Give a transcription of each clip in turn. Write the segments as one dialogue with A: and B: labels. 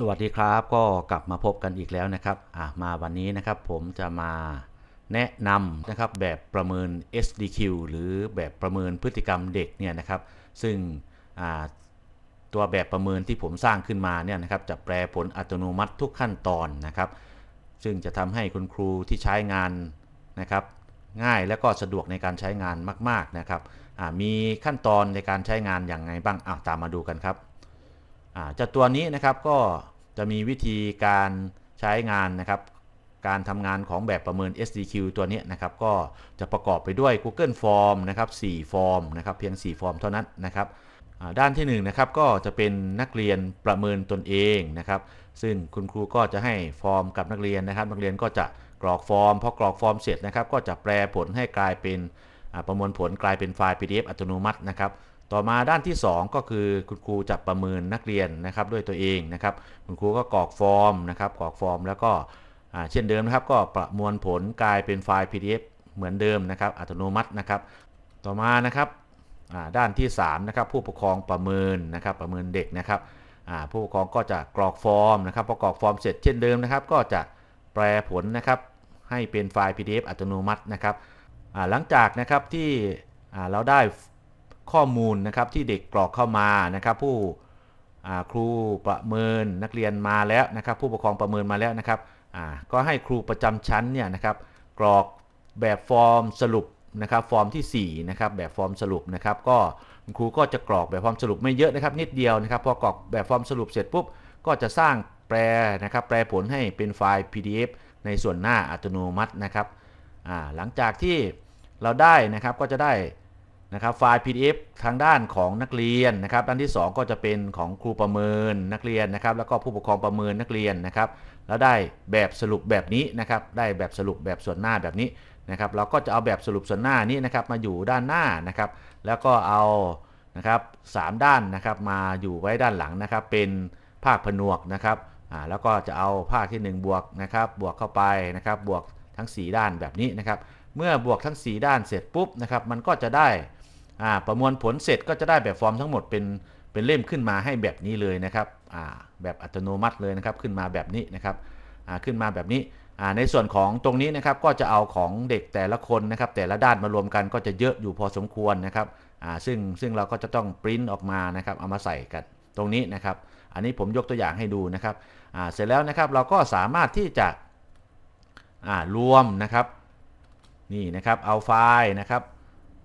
A: สวัสดีครับก็กลับมาพบกันอีกแล้วนะครับอะมาวันนี้นะครับผมจะมาแนะนำนะครับแบบประเมิน SDQ หรือแบบประเมินพฤติกรรมเด็กเนี่ยนะครับซึ่งอ่าตัวแบบประเมินที่ผมสร้างขึ้นมาเนี่ยนะครับจะแปลผลอัตโนมัติทุกขั้นตอนนะครับซึ่งจะทำให้คุณครูที่ใช้งานนะครับง่ายและก็สะดวกในการใช้งานมาก ๆนะครับอ่ามีขั้นตอนในการใช้งานอย่างไงบ้างอะตามมาดูกันครับ จากตัวนี้นะครับก็จะมีวิธีการใช้งานนะครับ การทำงานของแบบประเมิน SDQ ตัวนี้นะครับ ก็จะประกอบไปด้วย Google Form นะครับ4ฟอร์มนะครับ เพียง 4 ฟอร์มเท่านั้นนะครับด้านที่1นะครับก็จะเป็นนักเรียนประเมินตนเองนะครับ ซึ่งคุณครูก็จะให้ฟอร์มกับนักเรียนนะครับ นักเรียนก็จะกรอกฟอร์มพอกรอกฟอร์มเสร็จนะครับ ก็จะแปลผลให้กลายเป็นประมวลผลกลายเป็นไฟล์ PDF อัตโนมัตินะครับ ต่อมาด้านที่ 2 ก็คือคุณครูจะประเมินนักเรียนนะครับด้วยตัวเองนะครับ คุณครูก็กรอกฟอร์มนะครับกรอกฟอร์ม แล้วก็เช่นเดิมนะครับ ก็ประมวลผลกลายเป็นไฟล์ PDF เหมือนเดิมนะครับ อัตโนมัตินะครับ ต่อมานะครับด้านที่3นะครับผู้ปกครองประเมินนะครับ ประเมินเด็กนะครับผู้ปกครองก็จะกรอกฟอร์มนะครับพอกรอกฟอร์มเสร็จเช่นเดิมนะครับ ก็จะแปลผลนะครับให้เป็นไฟล์ PDF อัตโนมัตินะครับหลังจากนะครับที่เราได้ ข้อมูลนะครับที่เด็กกรอกเข้ามานะครับ ผู้ครูประเมินนักเรียนมาแล้วนะครับ ผู้ปกครองประเมินมาแล้วนะครับก็ให้ครูประจำชั้นเนี่ยนะครับ กรอกแบบฟอร์มสรุปนะครับ ฟอร์มที่4นะครับแบบฟอร์มสรุปนะครับ ก็ครูก็จะกรอกแบบฟอร์มสรุปไม่เยอะนะครับ นิดเดียวนะครับ พอกรอกแบบฟอร์มสรุปเสร็จปุ๊บก็จะสร้างแปลนะครับ แปลผลให้เป็นไฟล์ PDF ในส่วนหน้าอัตโนมัตินะครับหลังจากที่เราได้นะครับก็จะได้ นะครับไฟล์ PDF ทางด้านของนักเรียนนะครับด้านที่ 2 ก็จะเป็นของครูประเมินนักเรียนนะครับ แล้วก็ผู้ปกครองประเมินนักเรียนนะครับ แล้วได้แบบสรุปแบบนี้นะครับ ได้แบบสรุปแบบส่วนหน้าแบบนี้นะครับ เราก็จะเอาแบบสรุปส่วนหน้านี้นะครับมาอยู่ด้านหน้านะครับ แล้วก็เอานะครับสามด้านนะครับมาอยู่ไว้ด้านหลังนะครับ เป็นภาคผนวกนะครับอ่าแล้วก็จะเอาภาคที่ 1 บวกนะครับ บวกเข้าไปนะครับ บวกทั้ง 4 ด้านแบบนี้นะครับ เมื่อบวกทั้ง 4 ด้านเสร็จปุ๊บนะครับ มันก็จะได้ อ่าประมวลผลเสร็จก็จะได้แบบฟอร์มทั้งหมดเป็นเป็นเล่มขึ้นมาให้แบบนี้เลยนะครับอ่าแบบอัตโนมัติเลยนะครับขึ้นมาแบบนี้นะครับอ่าขึ้นมาแบบนี้อ่าในส่วนของตรงนี้นะครับก็จะเอาของเด็กแต่ละคนนะครับแต่ละด้านมารวมกันก็จะเยอะอยู่พอสมควรนะครับอ่าซึ่งซึ่งเราก็จะต้องปริ้นออกมานะครับเอามาใส่กันตรงนี้นะครับ อันนี้ผมยกตัวอย่างให้ดูนะครับอ่าเสร็จแล้วนะครับเราก็สามารถที่จะอ่ารวมนะครับนี่นะครับเอาไฟล์นะครับ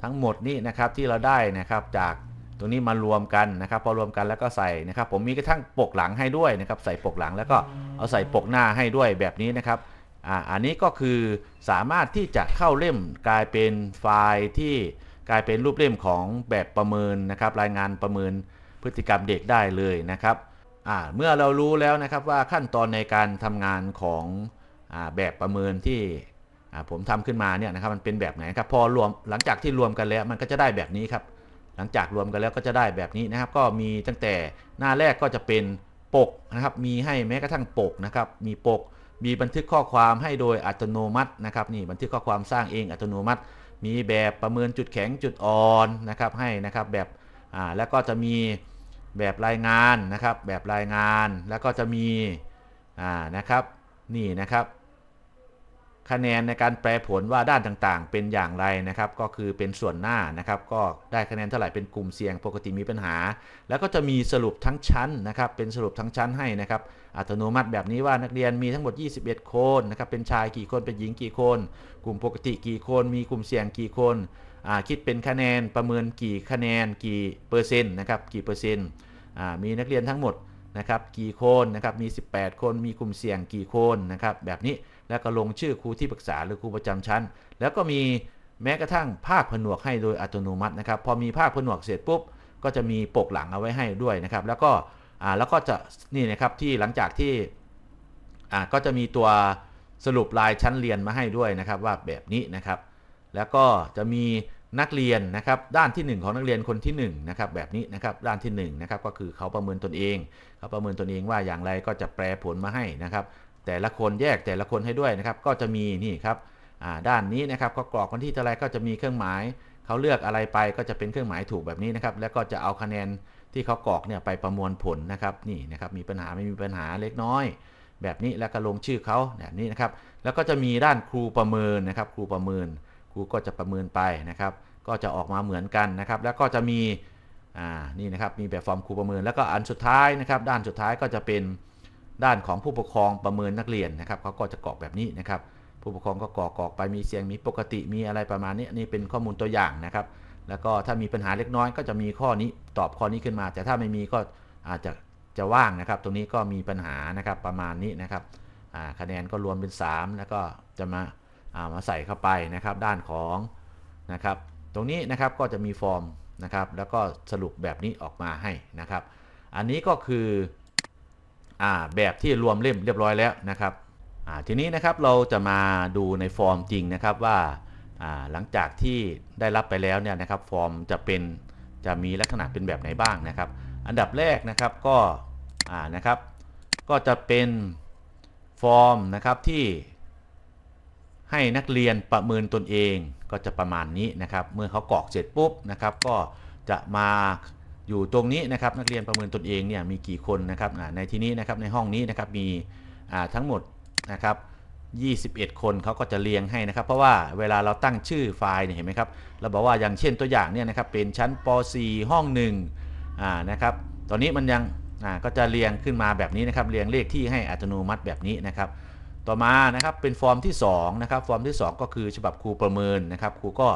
A: ทั้งหมดนี่นะครับที่เราได้นะครับจากตรงนี้มารวมกันนะครับ พอรวมกันแล้วก็ใส่นะครับ ผมมีกระทั่งปกหลังให้ด้วยนะครับ ใส่ปกหลังแล้วก็เอาใส่ปกหน้าให้ด้วยแบบนี้นะครับอ่าอันนี้ก็คือสามารถที่จะเข้าเล่มกลายเป็นไฟล์ที่กลายเป็นรูปเล่มของแบบประเมินนะครับ รายงานประเมินพฤติกรรมเด็กได้เลยนะครับอ่าเมื่อเรารู้แล้วนะครับว่าขั้นตอนในการทำงานของอ่าแบบประเมินที่ ผมทำขึ้นมาเนี่ยนะครับมันเป็นแบบไหนครับพอรวมหลังจากที่รวมกันแล้วมันก็จะได้แบบนี้ครับหลังจากรวมกันแล้วก็จะได้แบบนี้นะครับ ก็มีตั้งแต่หน้าแรกก็จะเป็นปกนะครับมีให้แม้กระทั่งปกนะครับมีปกมีบันทึกข้อความให้โดยอัตโนมัตินะครับนี่บันทึกข้อความสร้างเองอัตโนมัติ มีแบบประเมินจุดแข็งจุดอ่อนนะครับให้นะครับแบบอ่าแล้วก็จะมีแบบรายงานนะครับแบบรายงานแล้วก็จะมีอ่านะครับนี่นะครับ คะแนนในการแปลผลว่าด้านต่างๆ เป็นอย่างไรนะครับ ก็คือเป็นส่วนหน้านะครับ ก็ได้คะแนนเท่าไหร่เป็นกลุ่มเสี่ยงปกติมีปัญหา แล้วก็จะมีสรุปทั้งชั้นนะครับ เป็นสรุปทั้งชั้นให้นะครับ อัตโนมัติแบบนี้ว่านักเรียนมีทั้งหมด 21 คนนะครับ เป็นชายกี่คน เป็นหญิงกี่คน กลุ่มปกติกี่คน มีกลุ่มเสี่ยงกี่คนคิดเป็นคะแนนประเมินกี่คะแนนกี่เปอร์เซ็นต์นะครับ กี่เปอร์เซ็นต์มีนักเรียนทั้งหมดนะครับ กี่คนนะครับ มี 18 คน มีกลุ่มเสี่ยงกี่คนนะครับ แบบนี้ แล้วก็ลงชื่อครูที่ปรึกษาหรือครูประจำชั้น แล้วก็มีแม้กระทั่งภาคผนวกให้โดยอัตโนมัตินะครับ พอมีภาคผนวกเสร็จปุ๊บ ก็จะมีปกหลังเอาไว้ให้ด้วยนะครับ แล้วก็อ่าแล้วก็จะนี่นะครับที่หลังจากที่อ่าก็จะมีตัวสรุปรายชั้นเรียนมาให้ด้วยนะครับว่าแบบนี้นะครับ แล้วก็จะมีนักเรียนนะครับด้านที่ 1 ของนักเรียนคนที่1นะครับแบบนี้นะครับด้านที่1นะครับก็คือเขาประเมินตนเอง เขาประเมินตนเองว่าอย่างไรก็จะแปลผลมาให้นะครับ แต่ละคนแยกแต่ละคนให้ด้วยนะครับ ก็จะมีนี่ครับด้านนี้นะครับก็กรอกวันที่เท่าไรก็จะมีเครื่องหมายเขาเลือกอะไรไปก็จะเป็นเครื่องหมายถูกแบบนี้นะครับ แล้วก็จะเอาคะแนนที่เขากรอกเนี่ยไปประมวลผลนะครับนี่นะครับมีปัญหาไม่มีปัญหาเล็กน้อย แบบนี้แล้วก็ลงชื่อเขาแบบนี้นะครับ แล้วก็จะมีด้านครูประเมินนะครับ ครูประเมิน ครูก็จะประเมินไปนะครับ ก็จะออกมาเหมือนกันนะครับ แล้วก็จะมีอ่านี่นะครับมีแบบฟอร์มครูประเมิน แล้วก็อันสุดท้ายนะครับ ด้านสุดท้ายก็จะเป็น ด้านของผู้ปกครองประเมินนักเรียนนะครับเขาก็จะกรอกแบบนี้นะครับ ผู้ปกครองก็กรอกกรอกไปมีเสียงมีปกติมีอะไรประมาณนี้นี่เป็นข้อมูลตัวอย่างนะครับ แล้วก็ถ้ามีปัญหาเล็กน้อย ก็จะมีข้อนี้ตอบข้อนี้ขึ้นมา แต่ถ้าไม่มีก็อาจจะจะว่างนะครับ ตรงนี้ก็มีปัญหานะครับประมาณนี้นะครับคะแนนก็รวมเป็น 3 แล้วก็จะมาามาใส่เข้าไปนะครับด้านของนะครับ ตรงนี้นะครับก็จะมีฟอร์มนะครับ แล้วก็สรุปแบบนี้ออกมาให้นะครับ อันนี้ก็คือ แบบที่รวมเล่มเรียบร้อยแล้วนะครับทีนี้นะครับเราจะมาดูในฟอร์มจริงนะครับว่าหลังจากที่ได้รับไปแล้วเนี่ยนะครับฟอร์มจะเป็นจะมีลักษณะเป็นแบบไหนบ้างนะครับ อันดับแรกนะครับก็นะครับ ก็จะเป็นฟอร์มนะครับที่ให้นักเรียนประเมินตนเองก็จะประมาณนี้นะครับ เมื่อเขากรอกเสร็จปุ๊บนะครับ ก็จะมา อยู่ตรงนี้นะครับนักเรียนประเมินตนเองเนี่ยมีกี่คนนะครับในที่นี้นะครับในห้องนี้นะครับมีทั้งหมดนะครับ21 คนเขาก็จะเรียงให้นะครับ เพราะว่าเวลาเราตั้งชื่อไฟล์เนี่ยเห็นไหมครับเราบอกว่าอย่างเช่นตัวอย่างเนี่ยนะครับเป็นชั้นป .4 ห้อง1อ่านะครับตอนนี้มันยังอ่าก็จะเรียงขึ้นมาแบบนี้นะครับเรียงเลขที่ให้อัตโนมัติแบบนี้นะครับ ต่อมานะครับเป็นฟอร์มที่2นะครับฟอร์มที่ 2 ก็คือฉบับครูประเมินนะครับครูก็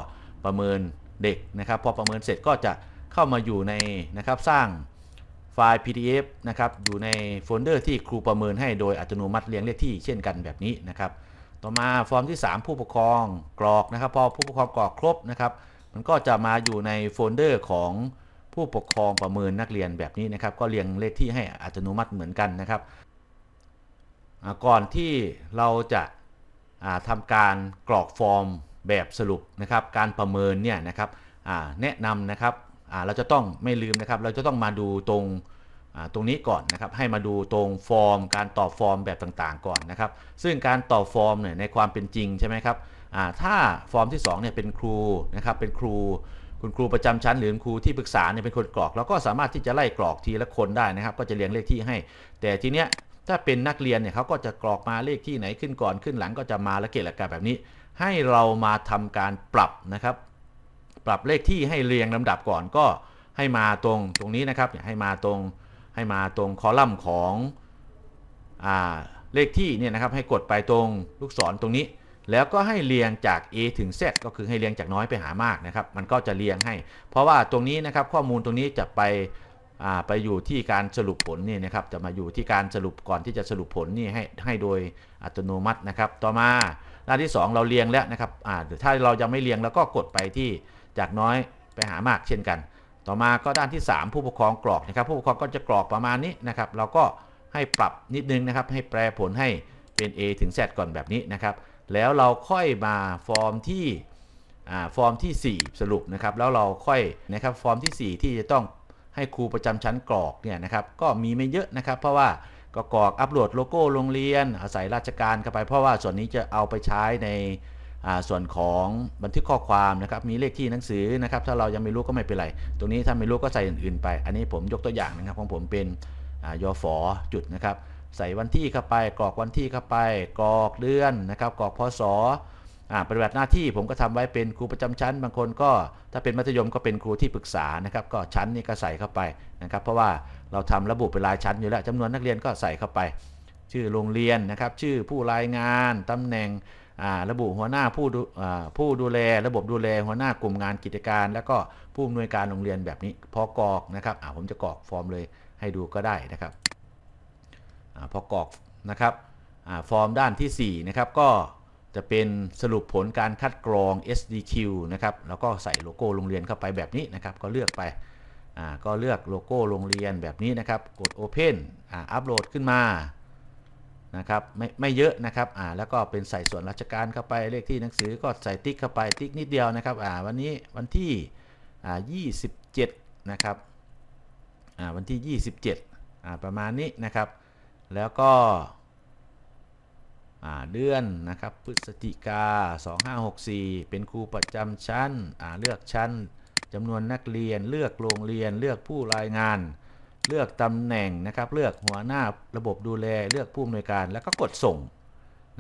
A: ประเมินเด็กนะครับ พอประเมินเสร็จก็จะ เข้ามาอยู่ในนะครับสร้างไฟล์ PDF นะครับอยู่ในโฟลเดอร์ที่ครูประเมินให้โดยอัตโนมัติเรียงเลขที่เช่นกันแบบนี้นะครับ ต่อมาฟอร์มที่ 3 ผู้ปกครองกรอกนะครับ พอผู้ปกครองกรอกครบนะครับ มันก็จะมาอยู่ในโฟลเดอร์ของผู้ปกครองประเมินนักเรียนแบบนี้นะครับ ก็เรียงเลขที่ให้อัตโนมัติเหมือนกันนะครับก่อนที่เราจะาทำการกรอกฟอร์มแบบสรุปนะครับ การประเมินเนี่ยนะครับแนะนำนะครับ เราจะต้องไม่ลืมนะครับ เราจะต้องมาดูตรงตรงนี้ก่อนนะครับ ให้มาดูตรงฟอร์ม การตอบฟอร์มแบบต่างๆ ก่อนนะครับ ซึ่งการตอบฟอร์มเนี่ยในความเป็นจริงใช่ไหมครับถ้าฟอร์มที่2เนี่ยเป็นครูนะครับ เป็นครูคุณครูประจำชั้นหรือครูที่ปรึกษาเนี่ยเป็นคนกรอกเราก็สามารถที่จะไล่กรอกทีละคนได้นะครับ ก็จะเรียงเลขที่ให้ แต่ทีเนี้ยถ้าเป็นนักเรียนเนี่ยเขาก็จะกรอกมาเลขที่ไหนขึ้นก่อนขึ้นหลังก็จะมาละเกะละกะแบบนี้ ให้เรามาทำการปรับนะครับ ปรับเลขที่ให้เรียงลำดับก่อนก็ให้มาตรงตรงนี้นะครับให้มาตรงให้มาตรงคอลัมน์ของอเลขที่เนี่ยนะครับให้กดไปตรงลูกศรตรงนี้ แล้วก็ให้เรียงจาก A ถึง Z ก็คือให้เรียงจากน้อยไปหามากนะครับ มันก็จะเรียงให้ เพราะว่าตรงนี้นะครับข้อมูลตรงนี้จะไปไปอยู่ที่การสรุปผลนี่นะครับจะมาอยู่ที่การสรุปก่อนที่จะสรุปผลนี่ให้ให้โดยอัตโนมัตินะครับ ต่อมาหน้าที่ 2 เราเรียงแล้วนะครับถ้าเรายังไม่เรียงเราก็กดไปที่ จากน้อยไปหามากเช่นกัน ต่อมาก็ด้านที่ 3 ผู้ปกครองกรอกนะครับ ผู้ปกครองก็จะกรอกประมาณนี้นะครับ เราก็ให้ปรับนิดนึงนะครับ ให้แปลผลให้เป็น A ถึง Z ก่อนแบบนี้นะครับ แล้วเราค่อยมาฟอร์มที่อ่าฟอร์มที่ 4 สรุปนะครับ แล้วเราค่อยนะครับฟอร์มที่ 4 ที่จะต้องให้ครูประจำชั้นกรอกเนี่ยนะครับ ก็มีไม่เยอะนะครับ เพราะว่าก็กรอกอัปโหลดโลโก้โรงเรียนอาศัยราชการเข้าไป เพราะว่าส่วนนี้จะเอาไปใช้ใน ส่วนของบันทึกข้อความนะครับมีเลขที่หนังสือนะครับถ้าเรายังไม่รู้ก็ไม่เป็นไร ตรงนี้ถ้าไม่รู้ก็ใส่อื่นๆไป อันนี้ผมยกตัวอย่างนะครับของผมเป็นอ่ายอฝอจุดนะครับใส่วันที่เข้าไปกรอกวันที่เข้าไป กรอกเดือนนะครับกรอกพศปฏิบัติหน้าที่ผมก็ทำไว้เป็นครูประจำชั้น บางคนก็ถ้าเป็นมัธยมก็เป็นครูที่ปรึกษานะครับก็ชั้นนี่ก็ใส่เข้าไปนะครับเพราะว่าเราทำระบุเป็นรายชั้นอยู่แล้วจำนวนนักเรียนก็ใส่เข้าไป ชื่อโรงเรียนนะครับชื่อผู้รายงานตำแหน่ง ระบุหัวหน้าผู้ดูอ่าผู้ดูแล ระบบดูแลหัวหน้ากลุ่มงานกิจการ แล้วก็ผู้อำนวยการโรงเรียนแบบนี้พอกรอกนะครับผมจะกรอกฟอร์มเลยให้ดูก็ได้นะครับอพอกรอกนะครับอฟอร์มด้านทีสี่4นะครับก็จะเป็นสรุปผลการคัดกรอง SDQ นะครับแล้วก็ใส่โลโก้โรงเรียนเข้าไปแบบนี้นะครับก็เลือกไปก็เลือกโลโก้โรงเรียนแบบนี้นะครับกด Open อัปโหลดขึ้นมา นะครับไม่ไม่เยอะนะครับอ่าแล้วก็เป็นใส่ส่วนราชการเข้าไปเลขที่หนังสือก็ใส่ติ๊กเข้าไปติ๊กนิดเดียวนะครับอ่าวันนี้วันที่อ่า27นะครับอ่าวันที่ 27อ่าประมาณนี้นะครับ แล้วก็อ่าเดือนนะครับพฤศจิกา 2564 เป็นครูประจำชั้นอ่าเลือกชั้นจำนวนนักเรียนเลือกโรงเรียนเลือกผู้รายงาน เลือกตำแหน่งนะครับ เลือกหัวหน้าระบบดูแล เลือกผู้อำนวยการแล้วก็กดส่ง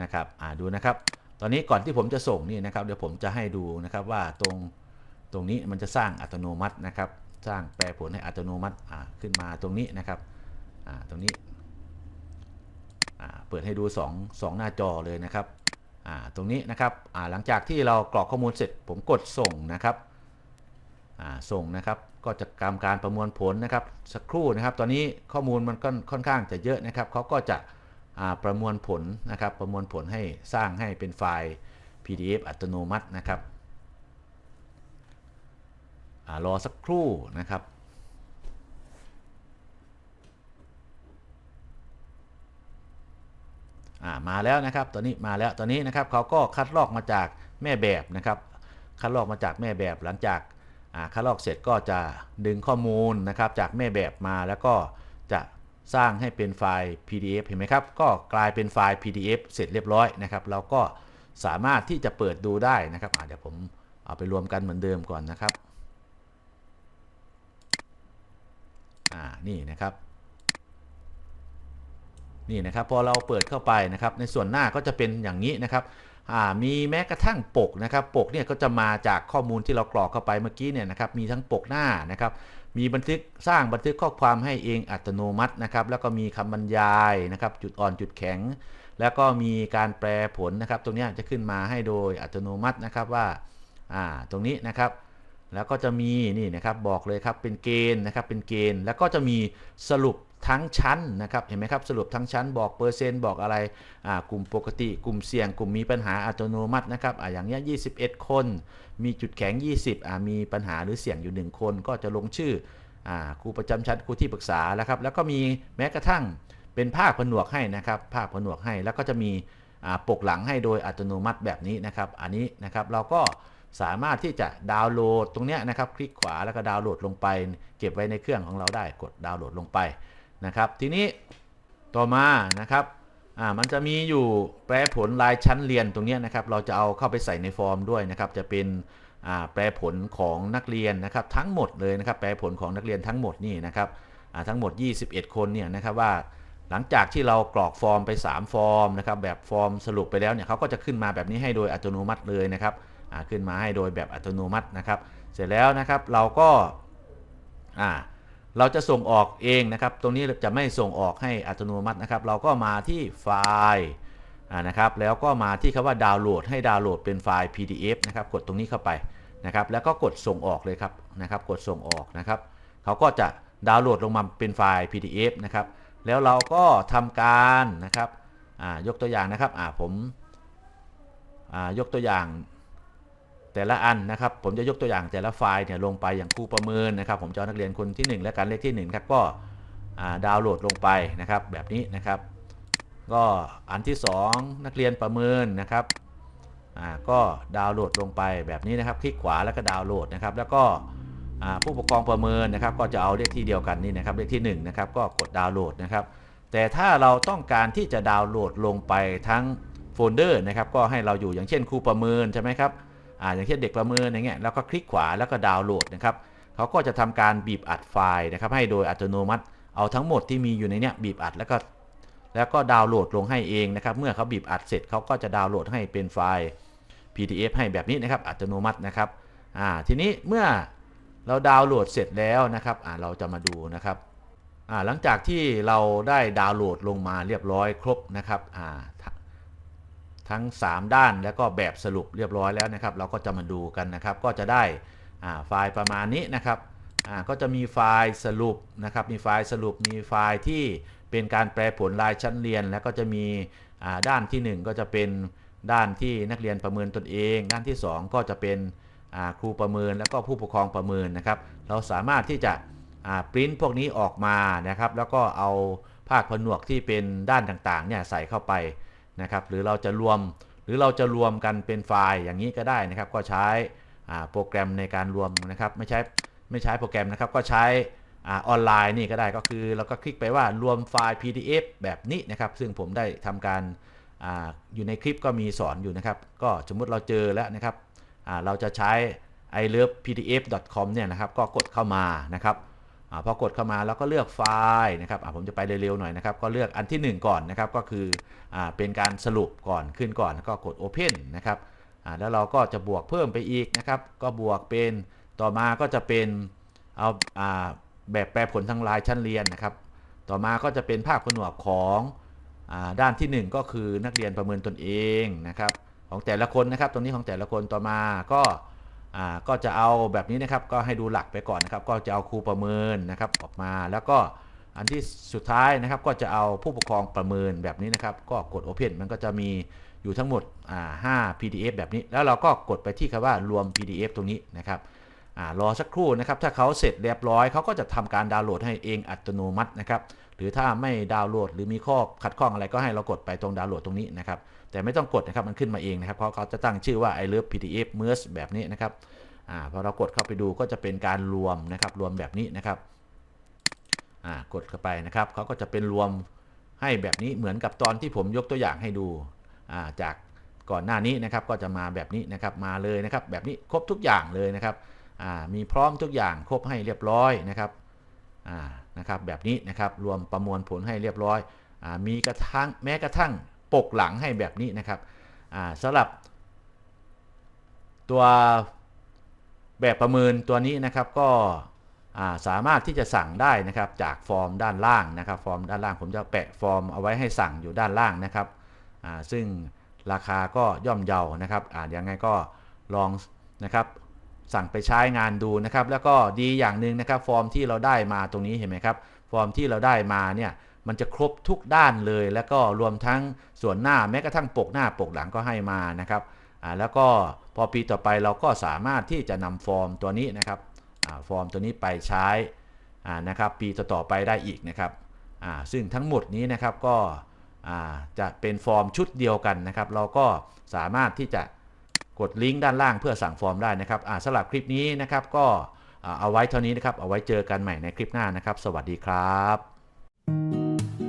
A: นะครับอ่าดูนะครับ ตอนนี้ก่อนที่ผมจะส่งนี่นะครับ เดี๋ยวผมจะให้ดูนะครับว่าตรงตรงนี้มันจะสร้างอัตโนมัตินะครับ สร้างแปลผลให้อัตโนมัติอ่าขึ้นมาตรงนี้นะครับอ่าตรงนี้อ่าเปิดให้ดู 2 2 หน้าจอเลยนะครับอ่าตรงนี้นะครับอ่าหลังจากที่เรากรอกข้อมูลเสร็จผมกดส่งนะครับ ส่งนะครับก็จะกำการประมวลผลนะครับสักครู่นะครับ ตอนนี้ข้อมูลมันก็ค่อนข้างจะเยอะนะครับเขาก็จะประมวลผลนะครับ ประมวลผลให้สร้างให้เป็นไฟล์ PDF อัตโนมัตินะครับอรอสักครู่นะครับมาแล้วนะครับตอนนี้มาแล้วตอนนี้นะครับเขาก็คัดลอกมาจากแม่แบบนะครับ คัดลอกมาจากแม่แบบหลังจาก คัดลอกเสร็จก็จะดึงข้อมูลนะครับจากแม่แบบมาแล้วก็จะสร้างให้เป็นไฟล์ PDF เห็นไหมครับ ก็กลายเป็นไฟล์ PDF เสร็จเรียบร้อยนะครับ เราก็สามารถที่จะเปิดดูได้นะครับเดี๋ยวผมเอาไปรวมกันเหมือนเดิมก่อนนะครับอ่านี่นะครับ นี่นะครับ พอเราเปิดเข้าไปนะครับ ในส่วนหน้าก็จะเป็นอย่างนี้นะครับ มีแม้กระทั่งปกนะครับ ปกเนี่ยก็จะมาจากข้อมูลที่เรากรอกเข้าไปเมื่อกี้เนี่ยนะครับ มีทั้งปกหน้านะครับ มีบันทึกสร้างบันทึกข้อความให้เองอัตโนมัตินะครับ แล้วก็มีคำบรรยายนะครับ จุดอ่อนจุดแข็ง แล้วก็มีการแปลผลนะครับ ตรงนี้จะขึ้นมาให้โดยอัตโนมัตินะครับว่า อ่า ตรงนี้นะครับ แล้วก็จะมีนี่นะครับ บอกเลยครับ เป็นเกณฑ์นะครับ เป็นเกณฑ์ แล้วก็จะมีสรุป ทั้งชั้นนะครับเห็นไหมครับสรุปทั้งชั้นบอกเปอร์เซ็นต์บอกอะไรกลุ่มปกติ กลุ่มเสี่ยง กลุ่มมีปัญหาอัตโนมัตินะครับออย่างเงี้ย21 คน มีจุดแข็ง 20่มีปัญหาหรือเสี่ยงอยู่ 1 คนก็จะลงชื่ออครูประจำชั้นครูที่ปรึกษาแล้วครับแล้วก็มีแม้กระทั่งเป็นภาคผนวกให้นะครับภาคผนวกให้แล้วก็จะมีปกหลังให้โดยอัตโนมัติแบบนี้นะครับอันนี้นะครับเราก็สามารถที่จะดาวน์โหลดตรงนี้นะครับ คลิกขวาแล้วก็ดาวน์โหลดลงไป เก็บไว้ในเครื่องของเราได้กดดาวน์โหลดลงไป นะครับ ทีนี้ต่อมานะครับอ่ามันจะมีอยู่แปลผลรายชั้นเรียนตรงนี้นะครับ เราจะเอาเข้าไปใส่ในฟอร์มด้วยนะครับ จะเป็นอ่าแปลผลของนักเรียนนะครับ ทั้งหมดเลยนะครับ แปลผลของนักเรียนทั้งหมดนี่นะครับอ่าทั้งหมด 21 คนเนี่ยนะครับว่าหลังจากที่เรากรอกฟอร์มไป 3 ฟอร์มนะครับแบบฟอร์มสรุปไปแล้วเนี่ยเขาก็จะขึ้นมาแบบนี้ให้โดยอัตโนมัติเลยนะครับอ่าขึ้นมาให้โดยแบบอัตโนมัตินะครับ เสร็จแล้วนะครับเราก็อ่า เราจะส่งออกเองนะครับ ตรงนี้จะไม่ส่งออกให้อัตโนมัตินะครับ เราก็มาที่ไฟล์นะครับ แล้วก็มาที่คำว่าดาวน์โหลด ให้ดาวน์โหลดเป็นไฟล์ PDF นะครับ กดตรงนี้เข้าไปนะครับ แล้วก็กดส่งออกเลยครับนะครับ กดส่งออกนะครับเขาก็จะดาวน์โหลดลงมาเป็นไฟล์ PDF นะครับ แล้วเราก็ทำการนะครับยกตัวอย่างนะครับผมยกตัวอย่าง แต่ละอันนะครับ ผมจะยกตัวอย่างแต่ละไฟล์เนี่ยลงไปอย่างครูประเมินนะครับ ผมจะเอนักเรียนคนที่ 1 และการเลขที่ 1 ครับก็ดาวน์โหลดลงไปนะครับ แบบนี้นะครับ ก็อันที่ 2 นักเรียนประเมินนะครับก็ดาวน์โหลดลงไปแบบนี้นะครับ คลิกขวาแล้วก็ดาวน์โหลดนะครับ แล้วก็ผู้ปกครองประเมินนะครับ ก็จะเอาเลขที่เดียวกันนี่นะครับเลขที่1นะครับก็กดดาวน์โหลดนะครับ แต่ถ้าเราต้องการที่จะดาวน์โหลดลงไปทั้งโฟลเดอร์นะครับ ก็ให้เราอยู่อย่างเช่นครูประเมินใช่ไหมครับ อ่าอย่างเช่นเด็กประเมินอย่างเงี้ยแล้วก็คลิกขวาแล้วก็ดาวน์โหลดนะครับเขาก็จะทำการบีบอัดไฟล์นะครับ ให้โดยอัตโนมัติ เอาทั้งหมดที่มีอยู่ในเนี้ยบีบอัดแล้วก็แล้วก็ดาวน์โหลดลงให้เองนะครับ เมื่อเขาบีบอัดเสร็จเขาก็จะดาวน์โหลดให้เป็นไฟล์ PDF ให้แบบนี้นะครับ อัตโนมัตินะครับอ่าทีนี้เมื่อเราดาวน์โหลดเสร็จแล้วนะครับอ่าเราจะมาดูนะครับอ่าหลังจากที่เราได้ดาวน์โหลดลงมาเรียบร้อยครบนะครับอ่า ทั้ง 3 ด้านแล้วก็แบบสรุปเรียบร้อยแล้วนะครับ เราก็จะมาดูกันนะครับ ก็จะได้ไฟล์ประมาณนี้นะครับก็จะมีไฟล์สรุปนะครับ มีไฟล์สรุป มีไฟล์ที่เป็นการแปลผลรายชั้นเรียน แล้วก็จะมีด้านที่ 1 ก็จะเป็นด้านที่นักเรียนประเมินตนเอง ด้านที่ 2 ก็จะเป็นครูประเมินแล้วก็ผู้ปกครองประเมินนะครับ เราสามารถที่จะปริ้นพวกนี้ออกมานะครับ แล้วก็เอาภาคผนวกที่เป็นด้านต่างๆเนี่ยใส่เข้าไป นะครับหรือเราจะรวมหรือเราจะรวมกันเป็นไฟล์อย่างนี้ก็ได้นะครับก็ใช้โปรแกรมในการรวมนะครับไม่ใช้ไม่ใช้โปรแกรมนะครับก็ใช้ออนไลน์นี่ก็ได้ก็คือเราก็คลิกไปว่ารวมไฟล์ PDF แบบนี้นะครับ ซึ่งผมได้ทำการออยู่ในคลิปก็มีสอนอยู่นะครับ ก็สมมุติเราเจอแล้วนะครับเราจะใช้ i l o v e pdf com เนี่ยนะครับก็กดเข้ามานะครับ อพอกดเข้ามาแล้วก็เลือกไฟล์นะครับผมจะไปเร็วๆหน่อยนะครับ ก็เลือกอันที่ 1 ก่อนนะครับก็คืออเป็นการสรุปก่อนขึ้นก่อนแล้วก็กด Open นะครับแล้วเราก็จะบวกเพิ่มไปอีกนะครับ ก็บวกเป็นต่อมาก็จะเป็นเอาอาแบบแปรผลทางลายชั้นเรียนนะครับ ต่อมาก็จะเป็นภาพผนวกของอด้านที่ 1 ก็คือนักเรียนประเมินตนเองนะครับ ของแต่ละคนนะครับ ตรงนี้ของแต่ละคนต่อมาก็ อ่าก็จะเอาแบบนี้นะครับก็ให้ดูหลักไปก่อนนะครับ ก็จะเอาครูประเมินนะครับออกมาแล้วก็อันที่สุดท้ายนะครับก็จะเอาผู้ปกครองประเมินแบบนี้นะครับ ก็กด Open มันก็จะมีอยู่ทั้งหมดอ่า5 PDF แบบนี้ แล้วเราก็กดไปที่คำว่ารวม PDF ตรงนี้นะครับอารอสักครู่นะครับ ถ้าเขาเสร็จเรียบร้อยเขาก็จะทำการดาวน์โหลดให้เองอัตโนมัตินะครับ หรือถ้าไม่ดาวน์โหลดหรือมีข้อขัดข้องอะไรก็ให้เรากดไปตรงดาวน์โหลดตรงนี้นะครับ แต่ไม่ต้องกดนะครับมันขึ้นมาเองนะครับเพราะเขาจะตั้งชื่อว่า i love pdf merge แบบนี้นะครับอ่าพอเรากดเข้าไปดูก็จะเป็นการรวมนะครับรวมแบบนี้นะครับอ่ากดเข้าไปนะครับเขาก็จะเป็นรวมให้แบบนี้เหมือนกับตอนที่ผมยกตัวอย่างให้ดูอ่าจากก่อนหน้านี้นะครับก็จะมาแบบนี้นะครับมาเลยนะครับแบบนี้ครบทุกอย่างเลยนะครับอ่ามีพร้อมทุกอย่างครบให้เรียบร้อยนะครับอ่านะครับแบบนี้นะครับรวมประมวลผลให้เรียบร้อยอามีกระทั่งแม้กระทั่ง ปกหลังให้แบบนี้นะครับสำหรับตัวแบบประเมินตัวนี้นะครับก็สามารถที่จะสั่งได้นะครับจากฟอร์มด้านล่างนะครับฟอร์มด้านล่างผมจะแปะฟอร์มเอาไว้ให้สั่งอยู่ด้านล่างนะครับซึ่งราคาก็ย่อมเยานะครับอ่ายังไงก็ลองนะครับสั่งไปใช้งานดูนะครับแล้วก็ดีอย่างหนึ่งนะครับฟอร์มที่เราได้มาตรงนี้เห็นไหมครับฟอร์มที่เราได้มาเนี่ย มันจะครบทุกด้านเลย แล้วก็รวมทั้งส่วนหน้าแม้กระทั่งปกหน้าปกหลังก็ให้มานะครับแล้วก็พอปีต่อไปเราก็สามารถที่จะนำฟอร์มตัวนี้นะครับฟอร์มตัวนี้ไปใช้นะครับปีต่อๆไปได้อีกนะครับซึ่งทั้งหมดนี้นะครับก็จะเป็นฟอร์มชุดเดียวกันนะครับ เราก็สามารถที่จะกดลิงก์ด้านล่างเพื่อสั่งฟอร์มได้นะครับสำหรับคลิปนี้นะครับก็เอาไว้เท่านี้นะครับ เอาไว้เจอกันใหม่ในคลิปหน้านะครับ สวัสดีครับ Música